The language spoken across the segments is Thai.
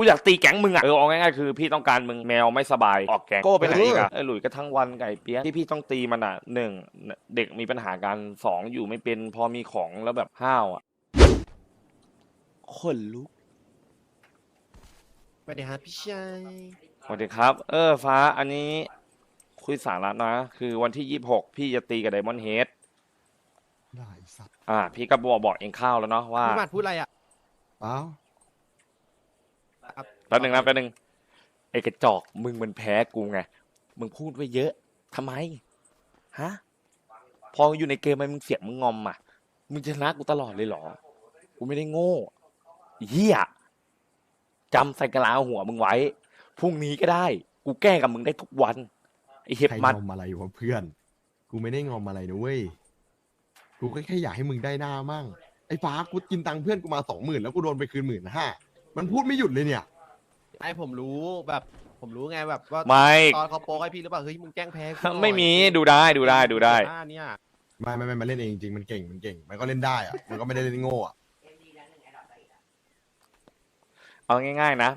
กูอยากตีแก๊งมึงอะเออเอาง่ายๆคือพี่ต้องการมึงแมวไม่สบายออกแก๊งโก้ไปไหนอีกอะไอ้หลุยก็ทั้งวันไก่เปียะที่พี่ต้องตีมันอะหนึ่งเด็กมีปัญหาการสองอยู่ไม่เป็นพอมีของแล้วแบบห้าวอะคนลุกสวัสดีครับพี่ชายสวัสดีครับ เออฟ้าอันนี้ คุยสาระนะ คือวันที่ยี่หกพี่จะตีกับไดมอนด์เฮดได้สัตว์อ่า พี่ก็บอกบอกเองข้าวแล้วเนาะว่าพี่หมัดพูดอะไรอะเอ้าครับ แป๊บหนึ่งนะแป๊บหนึ่งไอ้กระจอกมึงมันแพ้กูไง มึงพูดไว้เยอะทำไม ฮะ พออยู่ในเกมมันมึงเสียงมึงงอมอะ มึงชนะกูตลอดเลยเหรอ กูไม่ได้โง่เฮียจำใส่กะลาหัวมึงไว้ พรุ่งนี้ก็ได้ กูแก้กับมึงได้ทุกวัน ไอ้เห็บใครมัด งอมอะไรวะเพื่อน กูไม่ได้งอมอะไรนะเว้ย กูก็แค่อยากให้มึงได้หน้ามั่ง ไอ้ฟ้ากูกินตังค์เพื่อนกูมาสองหมื่นแล้วกูโดนไปคืนหมื่นห้า มันพูดไม่หยุดเลยเนี่ย ไอผมรู้แบบ ผมรู้ไงแบบว่าไม่ ตอนเขาโป๊กให้พี่หรือเปล่าเฮ้ยมึงแกล้งแพ้กูหน่อยไม่มีดูได้ดูได้ดูได้ อ่าเนี่ยไม่ไม่ไม่มันเล่นเองจริงมันเก่งมันเก่ง มันก็เล่นได้อะมันก็ไม่ได้เล่นโง่อะเอาง่าย ๆ นะ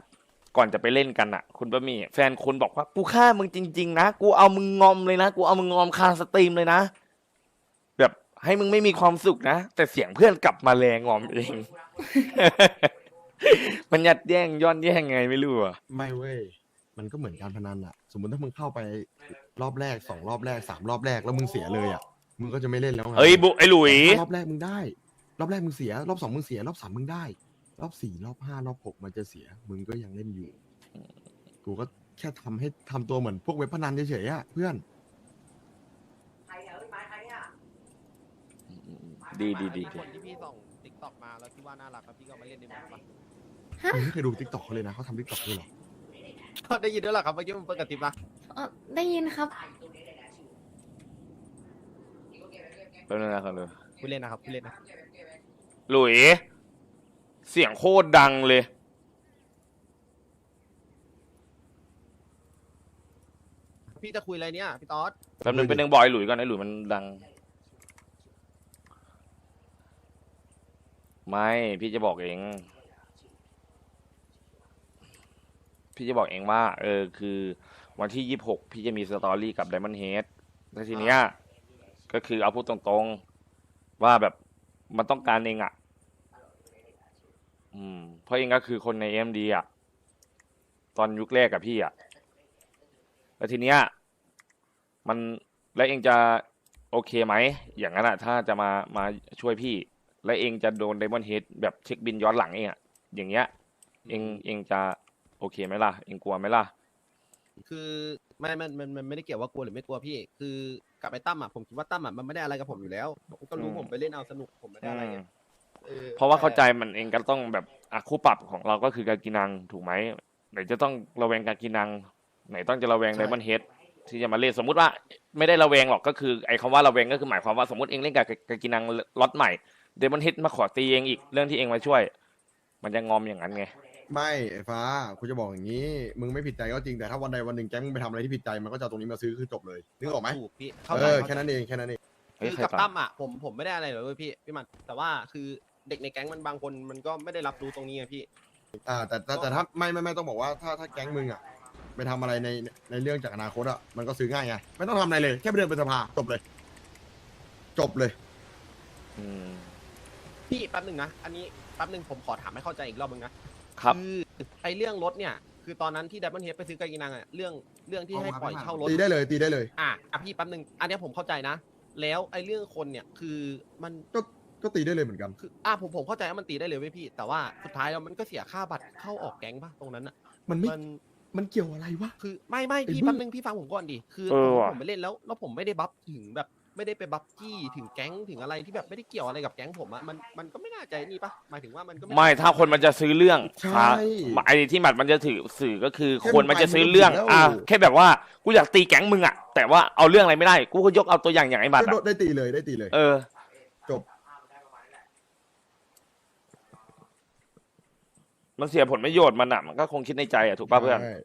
ก่อนจะไปเล่นกันอะ คุณบะหมี่แฟนคุณบอกว่ากูฆ่ามึงจริง ๆ นะ กูเอามึงงอมเลยนะ กูเอามึงงอมคาสตรีมเลยนะ แบบให้มึงไม่มีความสุขนะ แต่เสียงเพื่อนกลับมาแรงงอมเอง มันยัดแย่งย้อนแย่งไงไม่รู้อะไม่เว้ย มันก็เหมือนการพนันอะสมมติถ้ามึงเข้าไปรอบแรกสองรอบแรกสามรอบแรกแล้วมึงเสียเลยอะมึงก็จะไม่เล่นแล้วไงเอ้ยบุไอ้หลุยรอบแรกมึงได้ รอบแรกมึงเสีย รอบสองมึงเสีย รอบสามมึงได้ รอบสี่รอบห้ารอบหกมันจะเสีย มึงก็ยังเล่นอยู่ กูก็แค่ทำให้ทำตัวเหมือนพวกเว็บพนันเฉยๆอะเพื่อน ดีดีดีคดีนที่พี่ส่งติ๊กต็อกมาแล้วที่ว่าน่ารักแล้วพี่ก็มาเล่นในมือปะ มึงไม่เคยดูทิกตอกเขาเลยนะเขาทำทิกตอกด้วยเหรอได้ยินด้วยเหรอครับเมื่อกี้มันเปิดกระติบนะเอ่อได้ยินครับ แป๊บนึงนะครับเลยพูดเล่นนะครับพูดเล่นนะหลุย เสียงโคตรดังเลย พี่จะคุยอะไรเนี่ยพี่ต๊อดแป๊บนึงเป็นหนึ่งบอยหลุยก่อนไอ้หลุยมันดัง ไม่ พี่จะบอกเอง พี่จะบอกเองว่า เออ คือวันที่ยี่หกพี่จะมีสตอรี่กับไดมอนด์เฮดแล้วทีเนี้ย ก็คือเอาพูดตรงๆ ว่าแบบมันต้องการเองอะ อืม เพราะเองก็คือคนในเอ็มดีอะ ตอนยุคแรกกับพี่อะ แล้วทีเนี้ย มันแล้วเองจะโอเคไหม อย่างนั้นอะถ้าจะมามาช่วยพี่ และเองจะโดนไดมอนด์เฮดแบบเช็คบินย้อนหลังเองอะอย่างเงี้ย เองเองจะ โอเคไหมล่ะ เองกลัวไหมล่ะ คือไม่มันมันมันไม่ได้เกี่ยวว่ากลัวหรือไม่กลัวพี่ คือกลับไปตั้มอะผมคิดว่าตั้มอะมันไม่ได้อะไรกับผมอยู่แล้วผมก็รู้อืม ผมไปเล่นเอาสนุกผมไม่ได้อะไรไงออเพราะว่าเข้าใจมันเองก็ต้องแบบอะคู่ปรับของเราก็คือการกินังถูกไหมไหนจะต้องระแวงการกินัง ไหนต้องจะระแวงไดมอนด์เฮดที่จะมาเล่นสมมุติว่าไม่ได้ระแวงหรอกก็คือไอ้คำว่าระแวงก็คือหมายความว่าสมมติเองเล่นกับการกินังล็อตใหม่เดมอนเฮดมาขอตีเองอีกเรื่องที่เองมาช่วย มันจะงอมอย่างนั้นไง ไม่ไอ้ฟ้ากูจะบอกอย่างนี้ มึงไม่ผิดใจก็จริงแต่ถ้าวันใดวันหนึ่งแก๊งมึงไปทำอะไรที่ผิดใจมันก็จะเอาตรงนี้มาซื้อคือจบเลยนึกออกไหมถูกพี่เข้าเอใจอเข้าใจแค่นั้นเองแค่นั้นเองเฮ้ยคือใครกับตามตั้มอะผมผมไม่ได้อะไรเลยเว้ยพี่พี่มันแต่ว่าคือเด็กในแก๊งมันบางคนมันก็ไม่ได้รับรู้ตรงนี้ไงพี่ อ่าแต่แต่แต่ถ้าไม่ไม่ไม่ต้องบอกว่าถ้าถ้าแก๊งมึงอะไปทำอะไรในในเรื่องจากอนาคตอะมันก็ซื้อง่ายไงไม่ต้องทำอะไรเลยแค่ไปเดินไปสภาจบเลย จบเลย อืมพี่แป๊บหนึ่งนะ อันนี้แป๊บหนึ่งผมขอถามให้เข้าใจอีกรอบนึงนะ ครับ คือไอเรื่องรถเนี่ย คือตอนนั้นที่ดับเบิลเฮดไปซื้อกากินังอะเรื่องเรื่องที่ให้ปล่อยเช่ารถ ตีได้เลยตีได้เลย อะอะพี่แป๊บหนึ่งอันเนี้ยผมเข้าใจนะ แล้วไอเรื่องคนเนี่ยคือมันก็ก็ตีได้เลยเหมือนกัน คืออะผมผมเข้าใจว่ามันตีได้เลยเว้ยพี่ แต่ว่าสุดท้ายแล้วมันก็เสียค่าบัตรเข้าออกแก๊งปะตรงนั้นอะมันไม่มันมันเกี่ยวอะไรวะ คือไม่ไม่พี่ไอ้มึงแป๊บนึงพี่ฟังผมก่อนดิคือเออว่ะ ผมไปเล่นแล้วแล้วผมไม่ได้บัฟถึงแบบ ไม่ได้ไปบัฟจี้ถึงแก๊งถึงอะไรที่แบบไม่ได้เกี่ยวอะไรกับแก๊งผมอะมันมันก็ไม่น่าใจนี่ปะหมายถึงว่ามันก็ไม่ถ้าคนมันจะซื้อเรื่องใช่อะไอ้ที่หมัดมันจะถือสื่อก็คือแค่คนมันจะซื้อเรื่องมันไปอะมันก็ถูกแล้ว แค่แบบว่ากูอยากตีแก๊งมึงอะแต่ว่าเอาเรื่องอะไรไม่ได้กูก็ยกเอาตัวอย่างอย่างไอ้หมัดได้อะได้ตีเลยได้ตีเลย เออ จบ มันเสียผลประโยชน์มันอะมันก็คงคิดในใจอะถูกป่ะเพื่อน ใช่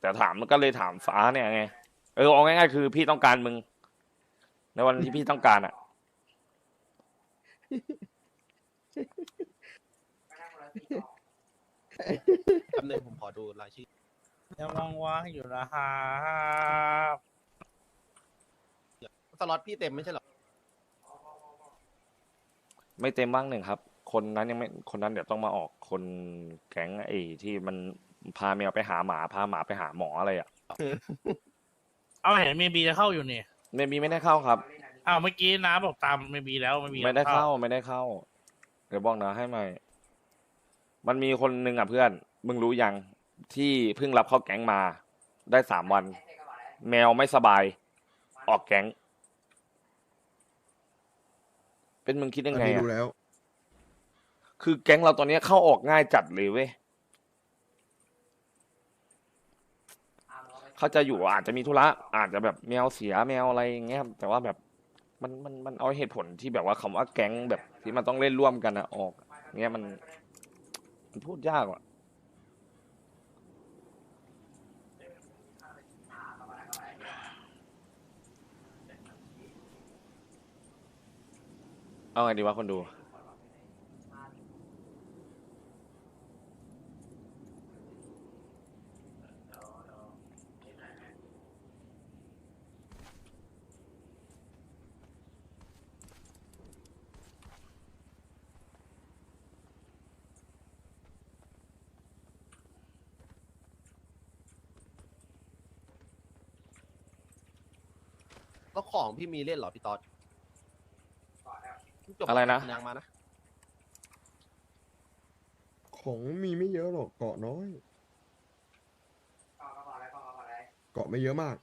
แต่ถามมันก็เลยถามฟ้าเนี่ยไงเออเอาง่ายๆคือพี่ต้องการมึง ในวันที่พี่ต้องการอะ แป๊บนึงผมขอดูรายชื่อ ยังว่างๆอยู่นะครับสล็อตพี่เต็มไม่ใช่เหรอ ไม่เต็มบ้างหนึ่งครับ คนนั้นยังไม่คนนั้นเดี๋ยวต้องมาออกคนแก๊งไอ้ที่มันพาแมวไปหาหมา พาหมาไปหาหมออะไรอะ เอาเห็นเมบีจะเข้าอยู่นี่ เมบีไม่ได้เข้าครับ อ้าวเมื่อกี้น้าบอกตามเมบีแล้วเมบีไม่ได้เข้าไม่ได้เข้า เดี๋ยวบอกนะให้ใหม่ มันมีคนหนึ่งอะเพื่อน มึงรู้ยังที่เพิ่งรับเข้าแก๊งมา ได้สามวัน แมวไม่สบาย ออกแก๊ง เป็นมึงคิดยังไงอันนี้อะดูแล้ว คือแก๊งเราตอนนี้เข้าออกง่ายจัดเลยเว้ย เขาจะอยู่อาจจะมีธุระอาจจะแบบแมวเสียแมวอะไรอย่างเงี้ยครับแต่ว่าแบบมันมันมันเอาเหตุผลที่แบบว่าคำว่าแก๊งแบบที่มันต้องเล่นร่วมกันอะออกเงี้ยมันมันพูดยากว่ะเอาไงดีวะคนดู แล้วของพี่มีเล่นเหรอพี่ต๊อดจบอะไรนะ นางมานะ ของมีไม่เยอะหรอกเกาะน้อย เกาะไม่เยอะมาก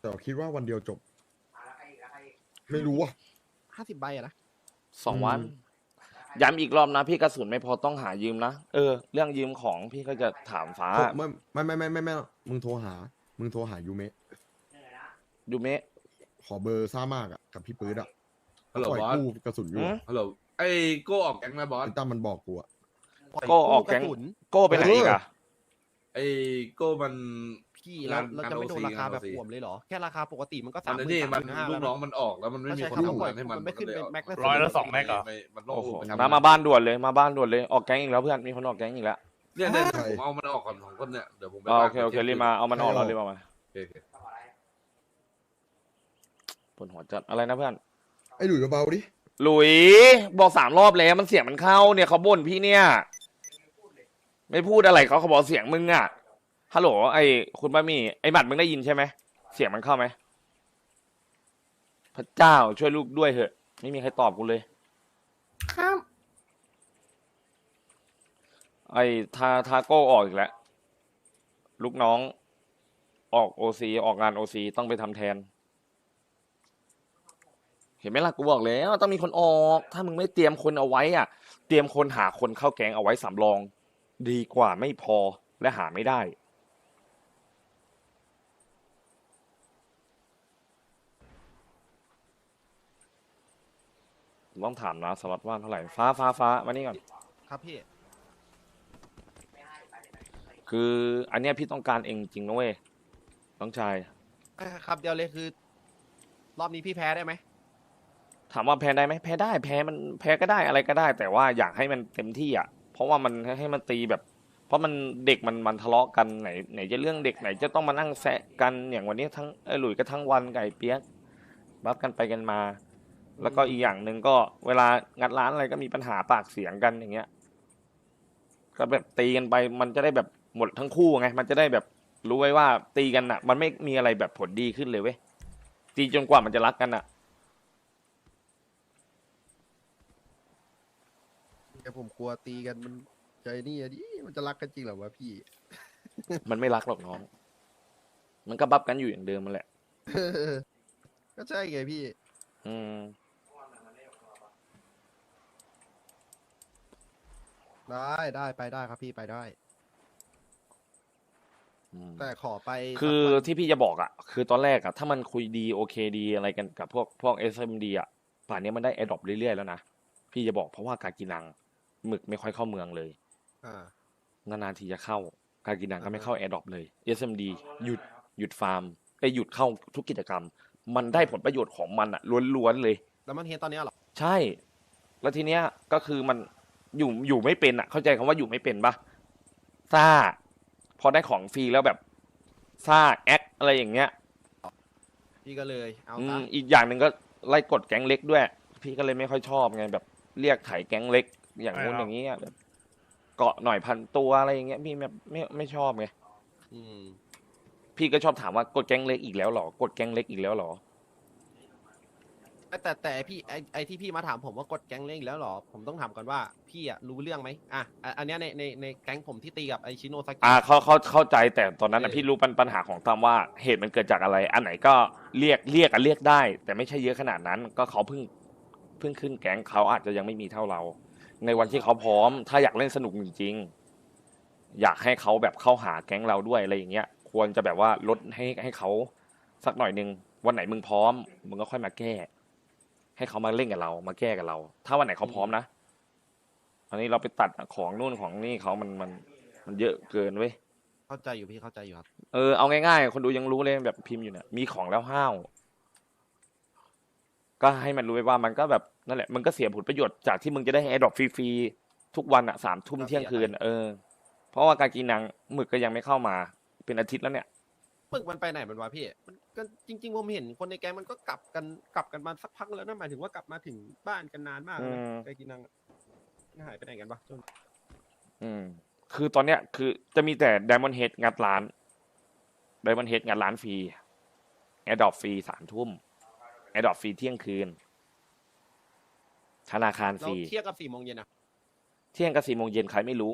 แต่คิดว่าวันเดียวจบ ไม่รู้อะ ห้าสิบใบอะนะ สองวัน อืม ย้ำอีกรอบนะ พี่กระสุนไม่พอต้องหายืมนะ เออ เรื่องยืมของพี่ก็จะถามฟ้าไม่ไม่ไม่ไม่ไม่ไม่มึงโทรหา มึงโทรหายูเมะยูเมะ ขอเบอร์ซ่ามากอะกับพี่ปื๊ดอะฮัลโหลปล่อยบอสกู้กระสุนอยู่หืมฮัลโหลไอ้โก้ออกแก๊งนะบอสไอ้ตั้มมันบอกกูอะก็ออกแก๊ง ระสุนโก้ไปไหนอีกอะไอ้โก้มัน พี่เราเราจะไม่โดนงานราคาแบบงาน OC อ่วมเลยเหรอ แค่ราคาปกติมันก็อัสามนหมื่นนี้สามหมันมื่นห้าลูแล้วกน้องนะมันออกแล้วมันไม่มีใช่คนครับทำงานให้มันมันไม่ขึ้นก็เลยเป็นแม็กซ์ร้อยละสองแม็กเหรอ ไม่มันต้องโอ้โหไปทำมามาบ้านด่วนเลยมาบ้านด่วนเลยออกแก๊งอีกแล้วเพื่อนมีคนออกแก๊งอีกแล้วเนี่ยเนี่ยใช่ผมเอามันออกก่อนสองคนเนี่ยเดี๋ยวผมไปอ่าโอบ้านเคโอเครีบมาเอามันออกแล้วรีบเอามา โอเคโอเค ปวดหัวจัดอะไรนะเพื่อน ไอ้หลุยเบาๆดิ หลุย บอกสามรอบแล้วมันเสียงมันเข้าเนี่ยเขาบ่นพี่เนี่ย ไม่พูดอะไรเขาเขาบอกเสียงมึงอะฮัลโหลไอ้คุณบะหมี่ไอ้หมัดมึงได้ยินใช่ไหมเสียงมันเข้าไหมพระเจ้าช่วยลูกด้วยเถอะ ไม่มีใครตอบกูเลย ครับ ไอ้ทาทาโก้ออกอีกแล้วลูกน้อง ออกโอซีออกงานโอซีต้องไปทำแทน เห็นไหมล่ะกูบอกแล้วต้องมีคนออก ถ้ามึงไม่เตรียมคนเอาไว้อะ เตรียมคนหาคนเข้าแกงเอาไว้สำรอง ดีกว่าไม่พอและหาไม่ได้ต้องถามนะสล็อตว่างเท่าไหร่ฟ้าฟ้าฟ้ามานี่ก่อน ครับพี่ คืออันเนี้ยพี่ต้องการเองจริงนะเว้ยน้องชายอะครับเดียวเลยคือ รอบนี้พี่แพ้ได้ไหม ถามว่าแพ้ได้ไหมแพ้ได้ แพ้มันแพ้ก็ได้อะไรก็ได้ แต่ว่าอยากให้มันเต็มที่อะ เพราะว่ามันให้มันตีแบบ เพราะมันเด็กมันมันทะเลาะกันไหนไหนจะเรื่องเด็กไหนจะต้องมานั่งแซะกันอย่างวันนี้ทั้งไอ้หลุยก็ทั้งวันไก่เปียกบัฟกันไปกันมา แล้วก็อีกอย่างหนึ่งก็เวลางัดร้านอะไรก็มีปัญหาปากเสียงกันอย่างเงี้ยก็แบบตีกันไปมันจะได้แบบหมดทั้งคู่ไงมันจะได้แบบรู้ไว้ว่าตีกันอะ มันไม่มีอะไรแบบผลดีขึ้นเลยเว้ยตีจนกว่ามันจะรักกันอะ แต่ผมกลัวตีกันมันใจนี่อะดิมันจะรักกันจริงเหรอวะพี่ มันไม่รักหรอกน้อง มันก็บับกันอยู่อย่างเดิมมันแหละ ก็ใช่ไงพี่ อืม ได้ได้ไปได้ครับพี่ไปได้ อืม แต่ขอไปคือสักวันที่พี่จะบอกอะ คือตอนแรกอะ ถ้ามันคุยดีโอเคดีอะไรกันกับพวกพวก SMD อะ ป่านนี้มันได้แอดดอปเรื่อยๆแล้วนะ พี่จะบอกเพราะว่ากากินัง หมึกไม่ค่อยเข้าเมืองเลยอ่านานๆทีจะเข้า กากินังก็ไม่อ่าฮะเข้าแอดดอปเลย SMD หยุดหยุดฟาร์มไอยหยุดเข้าทุกกิจกรรม มันได้ผลประโยชน์ของมันอะล้วนๆเลย แล้วมันเฮดตอนเนี้ยเหรอ ใช่ แล้วทีเนี้ยก็คือมันอยู่อยู่ไม่เป็นอะเข้าใจคำว่าอยู่ไม่เป็นปะซ่า พอได้ของฟรีแล้วแบบซ่าแอคอะไรอย่างเงี้ย พี่ก็เลยเอาอืซะมอีกอย่างหนึ่งก็ไล่กดแก๊งเล็กด้วย พี่ก็เลยไม่ค่อยชอบไงแบบเรียกไถแก๊งเล็ก อย่างงู้นอย่างนี้อะแบบเกาะหน่อยพันตัวอะไรอย่างเงี้ยพี่ไม่ไม่ไม่ชอบไงอืม พี่ก็ชอบถามว่ากดแก๊งเล็กอีกแล้วเหรอกดแก๊งเล็กอีกแล้วเหรอแต่แต่แต่พี่ไอไอที่พี่มาถามผมว่ากดแก๊งเล่นอีกแล้วเหรอ ผมต้องถามก่อนว่าพี่อะรู้เรื่องไหมอะอะอันเนี้ยในในในแก๊งผมที่ตีกับไอชิโนซากิ อ่าเขาเขาเข้าใจแต่ตอนนั้นนะเออ พี่รู้ปัญปัญหาของตามว่าเหตุมันเกิดจากอะไร อันไหนก็เรียกเรียกอะเรียกได้ แต่ไม่ใช่เยอะขนาดนั้น ก็เขาเพิ่งเพิ่งขึ้นแก๊งเขาอาจจะยังไม่มีเท่าเรา ในวันที่เขาพร้อม ถ้าอยากเล่นสนุกจริงๆอยากให้เขาแบบเข้าหาแก๊งเราด้วยอะไรอย่างเงี้ย ควรจะแบบว่าลดให้ให้เขาสักหน่อยหนึ่งวันไหนมึงพร้อมมึงก็ค่อยมาแก้ ให้เขามาเล่นกับเรา มาแก้กับเรา ถ้าวันไหนเขาพร้อมนะอันนี้เราไปตัดของนู่นของนี่เขามันมันมันเยอะเกินเว้ยเข้าใจอยู่พี่เข้าใจอยู่ครับ เออเอาง่ายๆ คนดูยังรู้เลยแบบพิมพ์อยู่เนี่ยมีของแล้วห้าว ก็ให้มันรู้ไว้ว่ามันก็แบบนั่นแหละมันก็เสียผลประโยชน์จากที่มึงจะได้แอร์ดรอปฟรีๆทุกวันอะสามทุ่มก็เสียเที่ยงคืนไปเออ เพราะว่าการกินหนังหมึกก็ยังไม่เข้ามาเป็นอาทิตย์แล้วเนี่ยปึกมันไปไหนมันวะพี่ มันก็จริง ๆ ผมเห็นคนในแก๊งมันก็กลับกันกลับกันมาสักพักแล้วนะหมายถึงว่ากลับมาถึงบ้านกันนานมากแล้วนะอืมไกกินังอะหายไปไหนกันวะจนอืม คือตอนเนี้ยคือจะมีแต่ไดมอนเฮดงัดร้านไดมอนเฮดงัดร้านฟรีแอร์ดรอปฟรีสามทุ่ม แอร์ดรอปฟรีเที่ยงคืน ธนาคารฟเรารี เที่ยงกับสี่โมงเย็นอะเที่ยงกับสี่โมงเย็นใครไม่รู้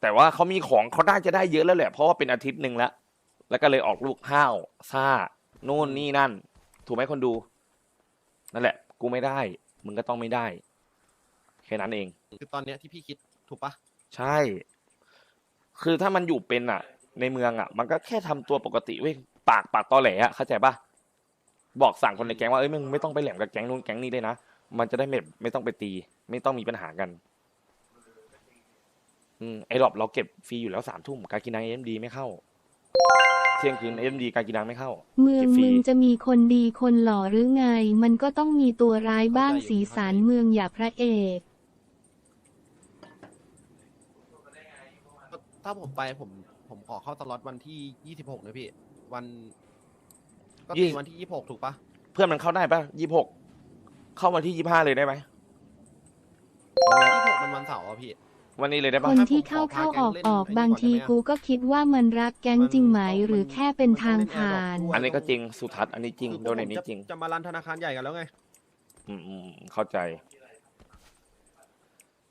แต่ว่าเขามีของเขาน่าจะได้เยอะแล้วแหละ เพราะว่าเป็นอาทิตย์หนึ่งแล้ว แล้วก็เลยออกลูกห้าวซ่าโน่นนี่นั่น ถูกไหมคนดู นั่นแหละ กูไม่ได้ มึงก็ต้องไม่ได้ แค่นั้นเอง คือตอนเนี้ยที่พี่คิดถูกปะใช่ คือถ้ามันอยู่เป็นอะ ในเมืองอะ มันก็แค่ทำตัวปกติเว้ยปากปากตอแหลอะเข้าใจปะ บอกสั่งคนในแก๊งว่าเอ้ยมึงไม่ต้องไปแหลมกับแก๊งนู้นแก๊งนี้เลยนะมันจะได้ไม่ไม่ต้องไปตี ไม่ต้องมีปัญหากันอืมไอ้รอบเราเก็บฟรีอยู่แล้วสามทุ่มการกินนังเอ็มดีไม่เข้าเที่ยงคืนเอ็มดีการกินนังไม่เข้า เมืองเก็บฟรีมึงจะมีคนดีคนหล่อหรือไง มันก็ต้องมีตัวร้ายบ้างสีสันเมืองอย่าพระเอกถ้าผมไปผมผมขอเข้าตลอดวันที่ยี่สิบหกนะพี่ วัน ก็ยี่ตีวันที่ยี่สิบหกถูกปะเพื่อนมันเข้าได้ปะยี่หกเข้าวันที่ยี่ห้าเลยได้ไหมยี่สิบหกมันวันเสาร์อะพี่ วันนี้เลยได้คปะนที่เข้าเข้าออกออกบางทีกูก็คิดว่ามันรักแก๊งจริงไหมหรือแค่เป็นทางผ่าน อันนี้ก็จริงสุทัศน์อันนี้จริงคือพโดวกนในผมนี้จะจริง จะมารันธนาคารใหญ่กันแล้วไง อืมอืมเข้าใจ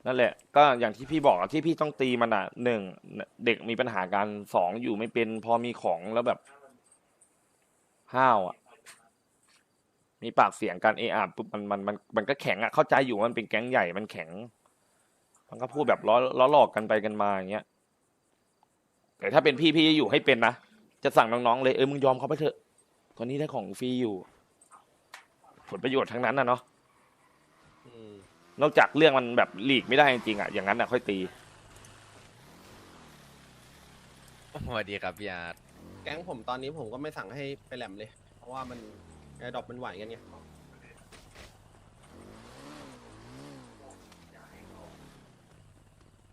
นั่นแหละ ก็อย่างที่พี่บอกอะที่พี่ต้องตีมันอะหนึ่งเด็กมีปัญหาการสองอยู่ไม่เป็น พอมีของแล้วแบบ ห้าวอะ มีปากเสียงกันเออาปุ๊บมันมันมันมันก็แข็งอะเข้าใจอยู่ว่ามันเป็นแก๊งใหญ่มันแข็ง มันก็พูดแบบล้อล้อหลอกกันไปกันมาอย่างเงี้ยแต่ถ้าเป็นพี่พี่จะอยู่ให้เป็นนะจะสั่งน้องๆเลยเออมึงยอมเขาไปเถอะตอนนี้ได้ของฟรีอยู่ ผลประโยชน์ทั้งนั้นนะเนาะอืมนอกจากเรื่องมันแบบหลีกไม่ได้จริงๆอะอย่างนั้นอะค่อยตีสวัสดีครับพี่อาร์ต แก๊งผมตอนนี้ผมก็ไม่สั่งให้ไปแหลมเลย เพราะว่ามันแอร์ดรอปมันไหวกันไง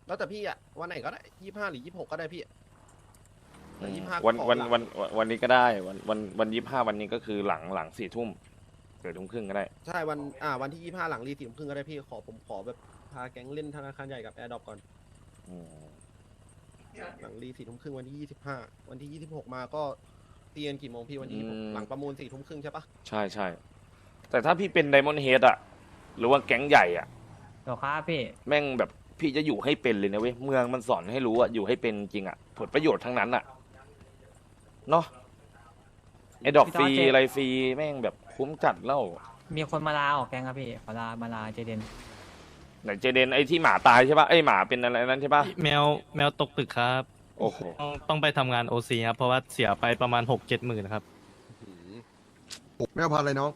แล้วแต่พี่อะวันไหนก็ได้ยี่ห้าหรือยี่หกก็ได้พี่แต่ยี่ห้าวันวันวันวันวันนี้ก็ได้ วันวันวันยี่ห้าวันนี้ก็คือหลังหลังสี่ทุ่มเกิดทุ่มครึ่งก็ได้ ใช่วันอ่าวันที่ยี่ห้าหลังรีสี่ทุ่มครึ่งก็ได้พี่ขอผมขอแบบพาแก๊งเล่นธนาคารใหญ่กับแอร์ดรอปก่อน อืม หลังรีสี่ทุ่มครึ่งวันที่ยี่สิบห้าวันที่ยี่สิบหกมาก็เตียนกี่โมงพี่วันที่ยี่สิบหกหลังประมูลสี่ทุ่มครึ่งใช่ปะใช่ใช่แต่ถ้าพี่เป็นไดมอนด์เฮดอะหรือว่าแก๊งใหญ่อะเดี๋ยวครับพี่ แม่งแบบพี่จะอยู่ให้เป็นเลยนะเว้ยเมืองมันสอนให้รู้อะอยู่ให้เป็นจริงอะผลประโยชน์ทั้งนั้นอะเนาะไอ้ดอกฟรีพี่ต้อเจ อะไรฟรีแม่งแบบคุ้มจัดแล้วมีคนมาลาออกแกงครับพี่ขอลามาลาเจเดน ไหนเจเดนไอ้ที่หมาตายใช่ปะไอ้ยหมาเป็นอะไรนั้นใช่ปะแมวแมวตกตึกครับ โอ้โหต้องต้องไปทำงานโอซีครับ เพราะว่าเสียไปประมาณหกเจ็ดหมื่นครับอืมไม่เอาพันเลยน้อง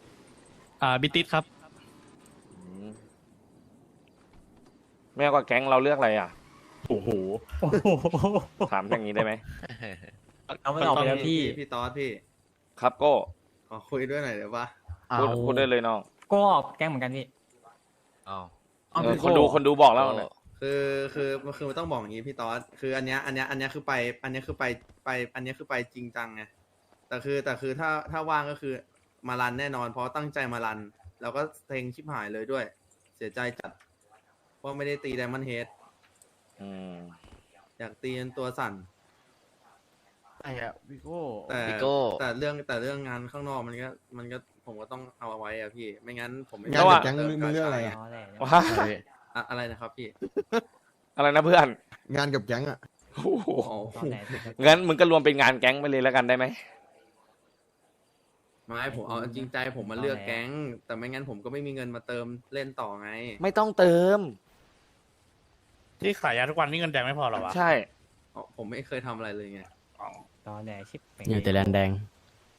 อ่าบิติสครับอืมแม่กับแก๊งเราเลือกอะไรอะโอ้โหโอ้โหถามอย่างนี้ได้ไหม เอาไม่ออกไปแล้วพี่ พี่ตอสพี่ ครับโก็ขอคุยด้วยหน่อยเดี๋ยวปะพูดพูดได้เลยน้อง ก็ออกแกงเหมือนกันพี่ อ้าว เอาเออพี่คนดูคนดูบอกแล้วก็เนี่ยคืคือคือคือคือมันต้องบอกอย่างนี้พี่ตอสคืออันเนี้ยอันเนี้ยอันเนี้ยคือไป อันเนี้ยคือไปไป อันเนี้ยคือไปจริงจังไงแต่คือแต่คือถ้าถ้าว่างก็คือมารันแน่นอนเพราะตั้งใจมารัน แล้วก็เซ็งชิบหายเลยด้วย เสียใจจัดเพราะไม่ได้ตีไดมอนเฮดอืมอยากตีจนตัวสั่น ไอ้อะวิโก้แต่พี่โก้ แต่เรื่องแต่เรื่องงานข้างนอกมันก็มันก็ผมก็ต้องเอาเอาไว้อะพี่ ไม่งั้นผมไม่งานกับแก๊งมึงมึงเรื่องอะไรอะอ๋อแหละว้าอะอะไรนะครับพี่อะไรนะเพื่อนงานกับแก๊งอะโอ้โหโอ้ตอนแหลพี่ก็งั้นมึงก็รวมเป็นงานแก๊งไปเลยแล้วกันได้ไหมไม่ผมเอาจริงใจผมมาเลือกแก๊ง แต่ไม่งั้นผมก็ไม่มีเงินมาเติมเล่นต่อไง ไม่ต้องเติม ที่ขายยาทุกวันนี่เงินแดงไม่พอเหรอวะ ใช่อ๋อผมไม่เคยทำอะไรเลยไง ตอนแหลชิบเป่งอยู่แต่แลนแดง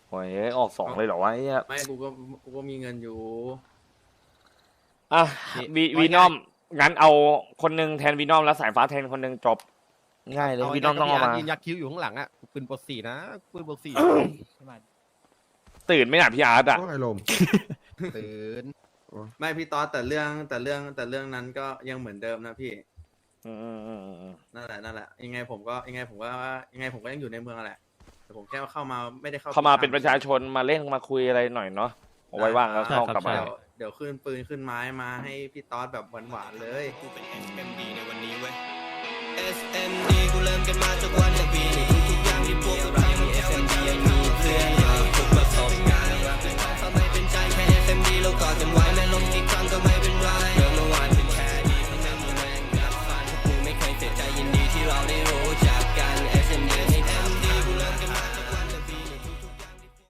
โอ้ยออกสองเลยเหรอวะไอ้เหี้ยไม่กูก็กูก็มีเงินอยู่ อะนี่วีวีนอม งั้นเอาคนหนึ่งแทนวีนอมแล้วสายฟ้าแทนคนหนึ่งจบ ง่ายเลยวีนอมต้องเอามา ยืนยักษ์คิ้วอยู่ข้างหลังอะปืนปกสี่นะปืนปกสี่ใช่ไหมตื่นไม่หนาพี่อาร์ตอะว่าไงลม ตื่นไม่พี่ตอสแต่เรื่องแต่เรื่องแต่เรื่องนั้นก็ยังเหมือนเดิมนะพี่ อืมอืมอืมอืมนั่นแหละนั่นแหละยังไงผมก็ยังไงผมก็ยังไงผมก็ยังอยู่ในเมืองแหละแต่ผมแค่เข้ามาไม่ได้เข้าเข้ามาเป็นประชาชนมาเล่นมาคุยอะไรหน่อยเนาะเอาไว้ว่างแล้วเข้ากลับมา เดี๋ยวเดี๋ยวขึ้นปืนขึ้นไม้มาให้พี่ตอสแบบหวานๆเลย กูเป็น SMD ในวันนี้เว้ย SMD กูเริ่มกันมาจากวันละปีทุกๆอย่างที่พวกเราทำ SMD มีเพื่อน